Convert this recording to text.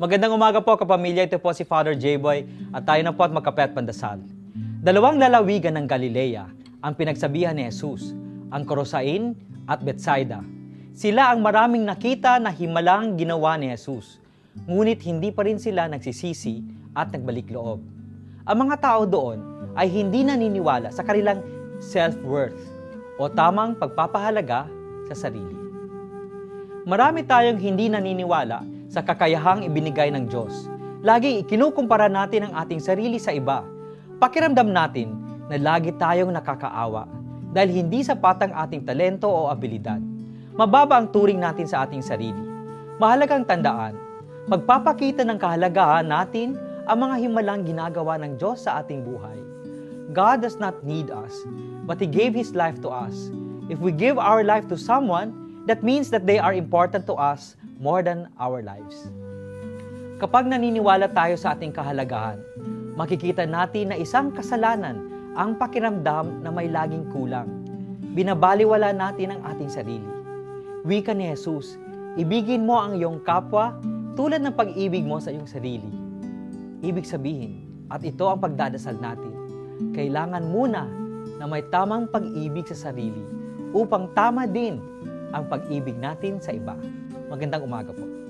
Magandang umaga po kapamilya, ito po si Father J-Boy at tayo na po at magkape at pandasal. Dalawang lalawigan ng Galilea ang pinagsabihan ni Jesus, ang Korosain at Bethsaida. Sila ang maraming nakita na himalang ginawa ni Jesus, ngunit hindi pa rin sila nagsisisi at nagbalik loob. Ang mga tao doon ay hindi naniniwala sa kanilang self-worth o tamang pagpapahalaga sa sarili. Marami tayong hindi naniniwala sa kakayahang ibinigay ng Diyos. Lagi ikinukumpara natin ang ating sarili sa iba. Pakiramdam natin na lagi tayong nakakaawa dahil hindi sapat ang ating talento o abilidad. Mababa ang turing natin sa ating sarili. Mahalagang tandaan, magpapakita ng kahalagahan natin ang mga himalang ginagawa ng Diyos sa ating buhay. God does not need us, but He gave His life to us. If we give our life to someone, that means that they are important to us more than our lives. Kapag naniniwala tayo sa ating kahalagahan, makikita natin na isang kasalanan ang pakiramdam na may laging kulang. Binabaliwala natin ang ating sarili. Wika ni Jesus, ibigin mo ang iyong kapwa tulad ng pag-ibig mo sa iyong sarili. Ibig sabihin, at ito ang pagdadasal natin, kailangan muna na may tamang pag-ibig sa sarili upang tama din ang pag-ibig natin sa iba. Magandang umaga po.